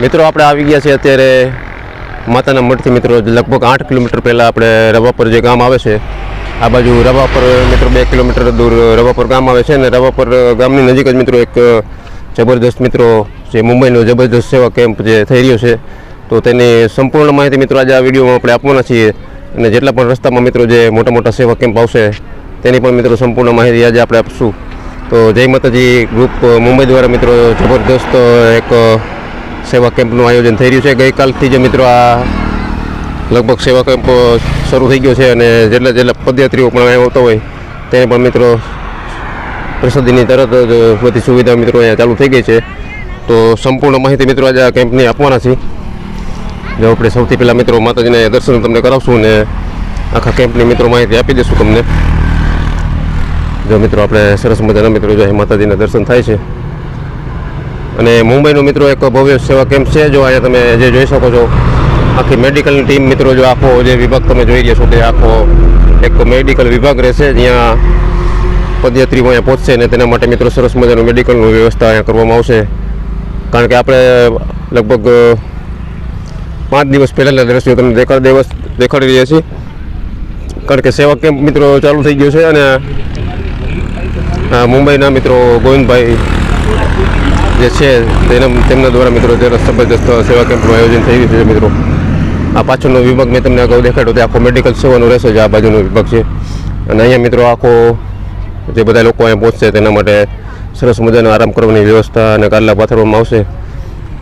મિત્રો, આપણે આવી ગયા છે અત્યારે માતાના મઠથી, મિત્રો, લગભગ આઠ કિલોમીટર પહેલાં આપણે રવાપર જે ગામ આવે છે, આ બાજુ રવાપર, મિત્રો, બે કિલોમીટર દૂર રવાપર ગામ આવે છે અને રવાપર ગામની નજીક જ, મિત્રો, એક જબરદસ્ત મિત્રો, જે મુંબઈનો જબરદસ્ત સેવા કેમ્પ જે થઈ રહ્યો છે. તો તેની સંપૂર્ણ માહિતી, મિત્રો, આજે આ વિડીયોમાં આપણે આપવાના છીએ અને જેટલા પણ રસ્તામાં, મિત્રો, જે મોટા મોટા સેવા કેમ્પ આવશે, તેની પણ, મિત્રો, સંપૂર્ણ માહિતી આજે આપણે આપશું. તો જય માતાજી, ગ્રુપ મુંબઈ દ્વારા, મિત્રો જબરદસ્ત એક સેવા કેમ્પનું આયોજન થઈ રહ્યું છે. ગઈકાલથી જ મિત્રો આ લગભગ સેવા કેમ્પ શરૂ થઈ ગયો છે અને જેટલા જેટલા પદયાત્રીઓ પણ અહીંયા આવતા હોય તેને પણ મિત્રો પ્રસાદીની તરત જ બધી સુવિધા મિત્રો અહીંયા ચાલુ થઈ ગઈ છે. તો સંપૂર્ણ માહિતી મિત્રો આજે આ કેમ્પની આપવાના છે જો આપણે સૌથી પહેલાં મિત્રો માતાજીને દર્શન તમને કરાવશું અને આખા કેમ્પની મિત્રો માહિતી આપી દઈશું તમને. જો મિત્રો આપણે સરસ મજાના મિત્રો જો માતાજીના દર્શન થાય છે. અને મુંબઈનો મિત્રો એક ભવ્ય સેવા કેમ્પ છે. જો અહીંયા તમે જે જોઈ શકો છો, આખી મેડિકલની ટીમ મિત્રો, જો આખો જે વિભાગ તમે જોઈ રહ્યા છો તે આખો એક મેડિકલ વિભાગ રહેશે. જ્યાં પદયાત્રીઓ અહીંયા પહોંચશે અને તેના માટે મિત્રો સરસ મજાનું મેડિકલનું વ્યવસ્થા અહીંયા કરવામાં આવશે. કારણ કે આપણે લગભગ પાંચ દિવસ પહેલાંના દ્રશ્યો તમને દેખાડ દિવસ, દેખાડી રહ્યા છીએ. કારણ કે સેવા કેમ્પ મિત્રો ચાલુ થઈ ગયો છે અને મુંબઈના મિત્રો ગોવિંદભાઈ જે છે, તેના, તેમના દ્વારા મિત્રો જરા જબરજસ્ત સેવા કેમ્પનું આયોજન થઈ રહ્યું છે મિત્રો. આ પાછળનો વિભાગ મેં તમને અગાઉ દેખાડ્યો તે આખો મેડિકલ સેવાનો રહેશે જે આ બાજુનો વિભાગ છે. અને અહીંયા મિત્રો આખો જે બધા લોકો અહીંયા પહોંચશે તેના માટે સરસ મજાનો આરામ કરવાની વ્યવસ્થા અને ગાદલા પાથરવામાં આવશે.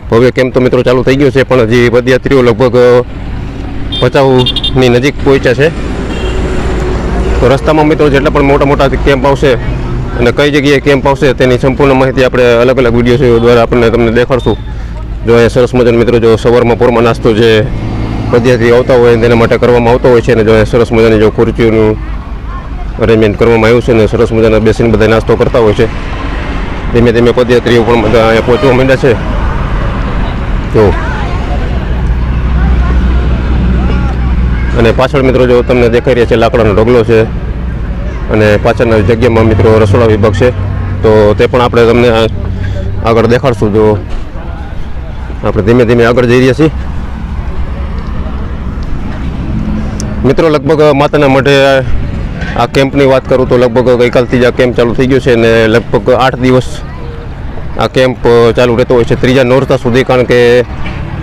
ભવ્ય કેમ્પ તો મિત્રો ચાલુ થઈ ગયો છે, પણ હજી પદયાત્રીઓ લગભગ ભચાઉની નજીક પહોંચ્યા છે. તો રસ્તામાં મિત્રો જેટલા પણ મોટા મોટા કેમ્પ આવશે અને કઈ જગ્યાએ કેમ્પ આવશે તેની સંપૂર્ણ માહિતી આપણે અલગ અલગ વીડિયો દ્વારા આપણને તમને દેખાડશું. જો અહીંયા સરસ મજાનો મિત્રો, જો સવારમાં પોરમાં નાસ્તો જે પદયાત્રી આવતા હોય તેના માટે કરવામાં આવતો હોય છે અને જો અહીંયા સરસ મજાની જો ખુરચીઓનું અરેન્જમેન્ટ કરવામાં આવ્યું છે અને સરસ મજાના બેસીને બધા નાસ્તો કરતા હોય છે. ધીમે ધીમે પદયાત્રીઓ પણ બધા અહીંયા પહોંચવા માંડ્યા છે. જો. અને પાછળ મિત્રો, જો તમને દેખાઈ રહ્યા છે લાકડાનો ઢગલો છે. અને પાછળના જગ્યામાં મિત્રો રસોડા વિભાગ છે, તો તે પણ આપણે તમને આગળ દેખાડશું. જો આપણે ધીમે ધીમે આગળ જઈ રહ્યા છીએ. મિત્રો, લગભગ માતાના મઢે આ કેમ્પની વાત કરું તો લગભગ ગઈકાલથી જ આ કેમ્પ ચાલુ થઈ ગયો છે અને લગભગ આઠ દિવસ આ કેમ્પ ચાલુ રહેતો હોય છે. ત્રીજા નોરતા સુધી, કારણ કે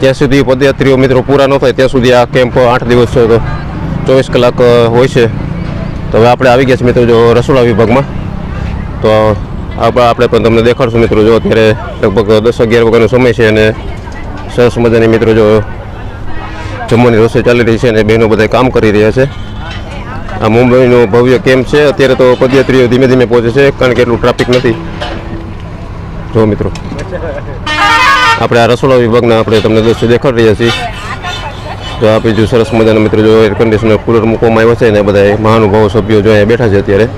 જ્યાં સુધી પદયાત્રીઓ મિત્રો પૂરા ન થાય, ત્યાં સુધી આ કેમ્પ આઠ દિવસ ચોવીસ કલાક હોય છે. તો હવે આપણે આવી ગયા છીએ મિત્રો જો રસોડા વિભાગમાં. તો આપણે પણ તમને દેખાડશું મિત્રો જો અત્યારે લગભગ દસ અગિયાર વાગ્યાનો સમય છે અને સરસ મજાની મિત્રો જો જમવાની રસોઈ ચાલી રહી છે અને બહેનો બધા કામ કરી રહ્યા છે. આ મુંબઈનો ભવ્ય કેમ્પ છે. અત્યારે તો પદયાત્રીઓ ધીમે ધીમે પહોંચે છે કારણ કે એટલું ટ્રાફિક નથી. જો મિત્રો, આપણે આ રસોડા વિભાગના આપણે તમને દ્રશ્ય દેખાડી રહ્યા છીએ. જો આ બીજું સરસ મજાના મિત્રો જો એર કન્ડિશનર કુલર મૂકવામાં આવ્યા છે ને બધા મહાનુભાવો, સભ્યો જો અહીંયા બેઠા છે અત્યારે.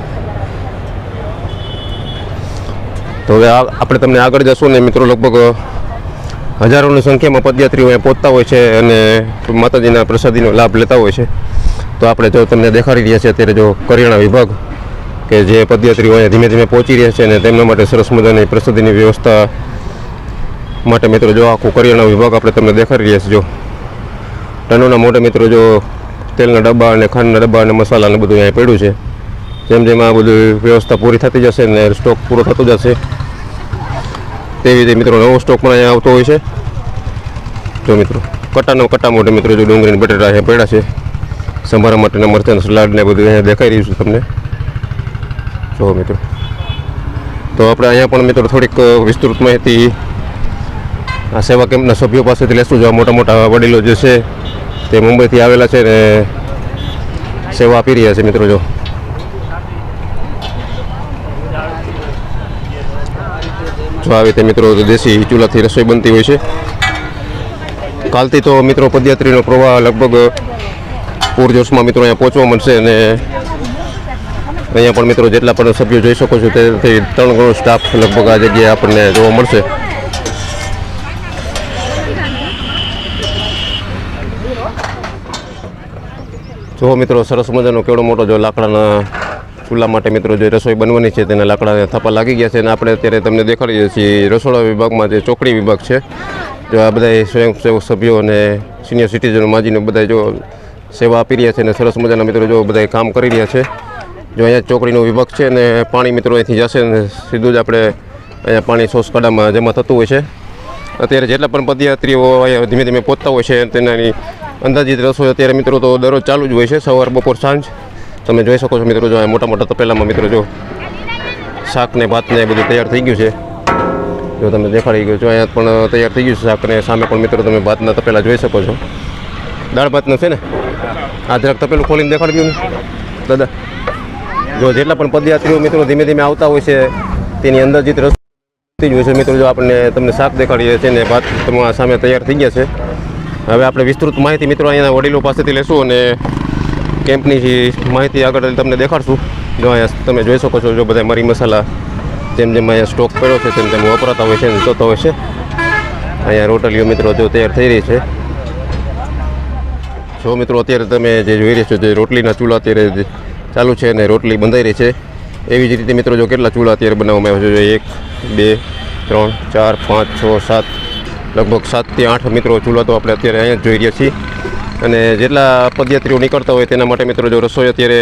તો હવે આપણે તમને આગળ જશું ને મિત્રો લગભગ હજારોની સંખ્યામાં પદયાત્રીઓ અહીંયા પહોંચતા હોય છે અને માતાજીના પ્રસાદીનો લાભ લેતા હોય છે. તો આપણે જો તમને દેખાડી રહ્યા છે અત્યારે જો કરિયાણા વિભાગ કે જે પદયાત્રીઓ અહીંયા ધીમે ધીમે પહોંચી રહ્યા છે અને તેમના માટે સરસ મજાની પ્રસાદીની વ્યવસ્થા માટે મિત્રો જો આખું કરિયાણા વિભાગ આપણે તમને દેખાડી રહ્યા છે જો. ટનોના મોટા મિત્રો જો તેલના ડબ્બા અને ખાંડના ડબ્બા અને મસાલા ને બધું અહીંયા પડ્યું છે. જેમ જેમ આ બધું વ્યવસ્થા પૂરી થતી જશે ને સ્ટોક પૂરો થતો જશે, તેવી રીતે મિત્રો નવો સ્ટોક પણ અહીંયા આવતો હોય છે. જો મિત્રો કટ્ટાનો કટ્ટા મોટે મિત્રો જો ડુંગળીને બટેટા અહીંયા પડ્યા છે, સંભારા માટેના મરચાં સલાડ ને બધું અહીંયા દેખાઈ રહ્યું છે તમને. જો મિત્રો, તો આપણે અહીંયા પણ મિત્રો થોડીક વિસ્તૃત માહિતી આ સેવા કેમ્પના સભ્યો પાસેથી લેશું. જો મોટા મોટા વડીલો જે છે તે મુંબઈથી આવેલા છે ને સેવા આપી રહ્યા છે મિત્રો જો. જો આવી રીતે મિત્રો દેશી ચૂલાથી રસોઈ બનતી હોય છે. કાલથી તો મિત્રો પદયાત્રીનો પ્રવાહ લગભગ પૂરજોશમાં મિત્રો અહીંયા પહોંચવા મળશે અને અહીંયા પણ મિત્રો જેટલા પણ સભ્યો જોઈ શકો છો તેથી ત્રણ ગણો સ્ટાફ લગભગ આ જગ્યાએ આપણને જોવા મળશે. જો મિત્રો સરસ મજાનો કેવડો મોટો જો લાકડાના ચૂલા માટે મિત્રો જે રસોઈ બનવાની છે તેના લાકડાને થપ્પા લાગી ગયા છે અને આપણે અત્યારે તમને દેખાડીએ છીએ રસોડા વિભાગમાં જે ચોકડી વિભાગ છે. જો આ બધા સ્વયંસેવક સભ્યો અને સિનિયર સિટીઝનો માજીને બધા જો સેવા આપી રહ્યા છે અને સરસ મજાના મિત્રો જો બધા કામ કરી રહ્યા છે. જો અહીંયા ચોકડીનો વિભાગ છે અને પાણી મિત્રો અહીંથી જશે અને સીધું જ આપણે અહીંયા પાણી સોસ કડામાં જમા થતું હોય છે. અત્યારે જેટલા પણ પદયાત્રીઓ અહીંયા ધીમે ધીમે પહોંચતા હોય છે તેનાની અંદાજિત રસોઈ અત્યારે મિત્રો તો દરરોજ ચાલુ જ હોય છે, સવાર, બપોર, સાંજ. તમે જોઈ શકો છો મિત્રો, જો મોટા મોટા તપેલામાં મિત્રો જો શાક ને ભાત ને એ બધું તૈયાર થઈ ગયું છે. જો તમે દેખાડી ગયું છો, અહીંયા પણ તૈયાર થઈ ગયું છે શાક ને સામે પણ મિત્રો તમે ભાતના તપેલા જોઈ શકો છો. દાળ ભાતનું છે ને? આ જરાક તપેલું ખોલીને દેખાડી દઉં દાદા, જો જેટલા પણ પદયાત્રીઓ મિત્રો ધીમે ધીમે આવતા હોય છે, તેની અંદાજિત રસ જ હોય છે મિત્રો, જો આપણને તમને શાક દેખાડીએ છીએ ને ભાત તમારા સામે તૈયાર થઈ ગયા છે. હવે આપણે વિસ્તૃત માહિતી મિત્રો અહીંયાના વડીલો પાસેથી લેશું અને કેમ્પની જે માહિતી આગળ તમને દેખાડશું. જો અહીંયા તમે જોઈ શકો છો, જો બધા મરી મસાલા જેમ જેમ અહીંયા સ્ટોક પડ્યો છે, તેમ તેમ વપરાતા હોય છે અને જોતો હોય છે. અહીંયા રોટલીઓ મિત્રો જો તૈયાર થઈ રહી છે. જો મિત્રો અત્યારે તમે જે જોઈ રહ્યા છો, જે રોટલીના ચૂલા અત્યારે ચાલુ છે અને રોટલી બંધાઈ રહી છે. એવી જ રીતે મિત્રો જો કેટલા ચૂલા અત્યારે બનાવવામાં આવ્યા છે એક, બે, ત્રણ, ચાર, પાંચ, છ, સાત લગભગ સાતથી આઠ મિત્રો ચૂલા તો આપણે અત્યારે અહીંયા જોઈ રહ્યા છીએ. અને જેટલા પદયાત્રીઓ નીકળતા હોય તેના માટે મિત્રો જો રસોઈ અત્યારે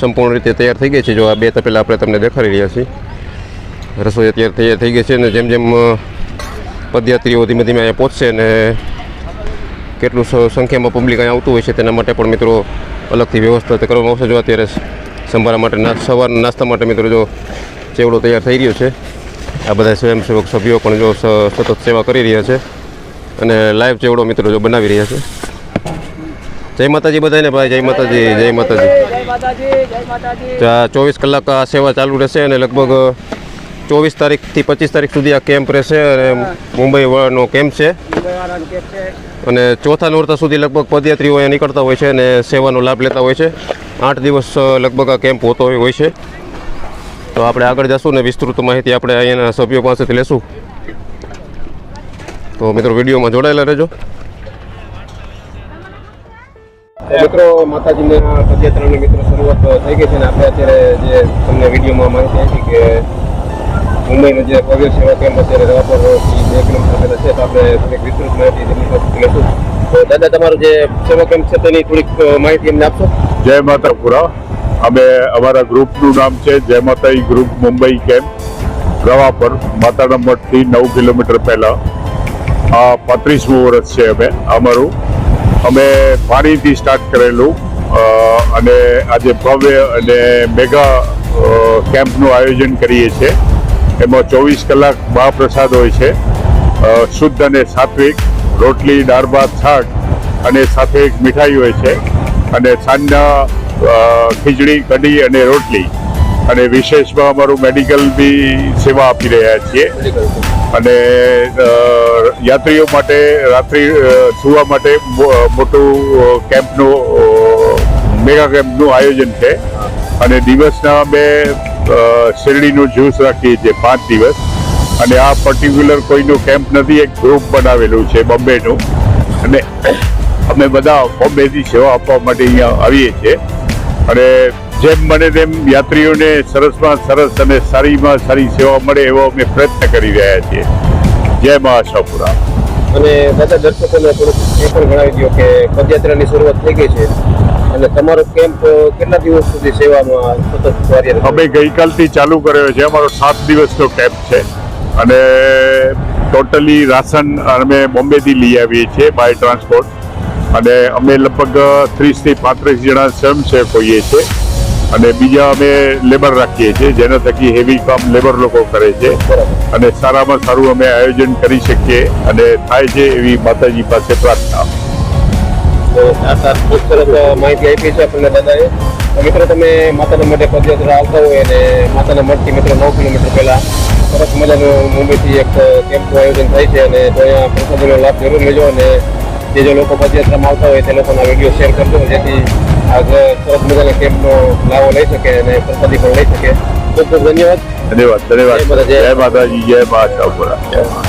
સંપૂર્ણ રીતે તૈયાર થઈ ગઈ છે. જો આ બે તપેલા આપણે તમને દેખાડી રહ્યા છીએ. રસોઈ અત્યારે તૈયાર થઈ ગઈ છે અને જેમ જેમ પદયાત્રીઓ ધીમે ધીમે અહીંયા પહોંચશે અને કેટલું સંખ્યામાં પબ્લિક અહીંયા આવતું હોય છે તેના માટે પણ મિત્રો અલગથી વ્યવસ્થા કરવામાં આવશે. જો અત્યારે સંભાળવા માટે સવારના નાસ્તા માટે મિત્રો જો ચેવડો તૈયાર થઈ રહ્યો છે. આ બધા સ્વયંસેવક સભ્યો પણ જો સતત સેવા કરી રહ્યા છે અને લાઈવ ચેવડો મિત્રો જો બનાવી રહ્યા છે. જય માતાજી બધાને ભાઈ, જય માતાજી જય માતાજી. ચોવીસ કલાક આ સેવા ચાલુ રહેશે અને લગભગ ચોવીસ તારીખથી પચીસ તારીખ સુધી આ કેમ્પ રહેશે અને મુંબઈનો કેમ્પ છે. અને ચોથા નોરતા સુધી લગભગ પદયાત્રીઓ અહીંયા નીકળતા હોય છે અને સેવાનો લાભ લેતા હોય છે. આઠ દિવસ લગભગ આ કેમ્પ હોતો હોય છે. તો આપણે આગળ જશું ને વિસ્તૃત માહિતી આપણે અહીંયાના સભ્યો પાસેથી લેશું. તો મિત્રો વિડીયોમાં જોડાયેલા રહેજો. મિત્રો માતાજીના પદયાત્રાની મિત્રો શરૂઆત થઈ ગઈ છે અને આપણે અત્યારે જે તમને વિડીયોમાં માહિતી આપી કે મુંબઈનો જે ભવ્ય સેવા કેમ્પ અત્યારે રવાપરથી બે કિલોમીટર પહેલા છે તો આપણે થોડીક વિસ્તૃત માહિતી તેમની પાસેથી લેશું. તો દાદા તમારું જે સેવા કેમ્પ છે તેની થોડીક માહિતી અમને આપશો? જય માતાપુરા. અમે અમારા ગ્રુપનું નામ છે જય માતાઈ ગ્રુપ મુંબઈ કેમ્પ રવાપર માતાના મઠથી નવ કિલોમીટર પહેલાં. આ પાંત્રીસમું વર્ષ છે અમે, અમારું. અમે પાણીથી સ્ટાર્ટ કરેલું અને આજે ભવ્ય અને મેગા કેમ્પનું આયોજન કરીએ છીએ. એમાં ચોવીસ કલાક મહાપ્રસાદ હોય છે શુદ્ધ અને સાત્વિક, રોટલી દાળ ભાત શાક અને સાથે એક મીઠાઈ હોય છે. અને સાંજના ખીચડી, કઢી અને રોટલી. અને વિશેષમાં અમારું મેડિકલ બી સેવા આપી રહ્યા છીએ. અને યાત્રીઓ માટે, રાત્રિ સુવા માટે મોટું કેમ્પનું મેગા કેમ્પનું આયોજન છે. અને દિવસના અમે શેરડીનું જ્યુસ રાખીએ છીએ પાંચ દિવસ. અને આ પર્ટિક્યુલર કોઈનું કેમ્પ નથી, એક ગ્રુપ બનાવેલું છે બોમ્બેનું. અને અમે બધા બોમ્બેથી સેવા આપવા માટે અહીંયા આવીએ છીએ. અને જેમ બને તેમ યાત્રીઓને સરસમાં સરસ અને સારીમાં સારી સેવા મળે એવો અમે પ્રયત્ન કરી રહ્યા છીએ. જય મા આશાપુરા અને દાદા દર્શકોને થોડુંક એ પણ જણાવી દો કે પદયાત્રાની શરૂઆત થઈ ગઈ છે. અને તમારો કેમ્પ કેટલા દિવસ સુધી સેવામાં સતત કાર્યરત અમે ગઈકાલથી ચાલુ કર્યો છે. અમારો સાત દિવસનો કેમ્પ છે. અને ટોટલી રાશન અમે બોમ્બેથી લઈ આવીએ છીએ બાય ટ્રાન્સપોર્ટ. અને અમે લગભગ ત્રીસથી પાંત્રીસ જણા સ્વયંસેવક હોઈએ છીએ. અને બીજા અમે લેબર રાખીએ છીએ, જેના થકી હેવી કામ લેબર લોકો કરે છે. અને સારામાં સારું અમે આયોજન કરી શકીએ અને થાય છે એવી માતાજી પાસે પ્રાર્થના. માહિતી આપી છે આપણને તો મિત્રો, તમે માતાના મઢ પદયાત્રા આવતા હોય અને માતાના મઠથી મિત્રો નવ કિલોમીટર પહેલા સરસ મજાનું મુંબઈથી એક કેમ્પનું આયોજન થાય છે અને તો અહીંયા પ્રસાદીનો લાભ જરૂર લેજો અને જે જે લોકો પદયાત્રામાં આવતા હોય તે લોકોના વીડિયો શેર કરજો જેથી આગળ સરસ મજાના કેમ્પનો લાભો લઈ શકે અને પ્રસાદી પણ લઈ શકે. ખૂબ ખૂબ ધન્યવાદ. ધન્યવાદ ધન્યવાદ. જય માતા, જય જય માતાજી જય મા આશાપુરા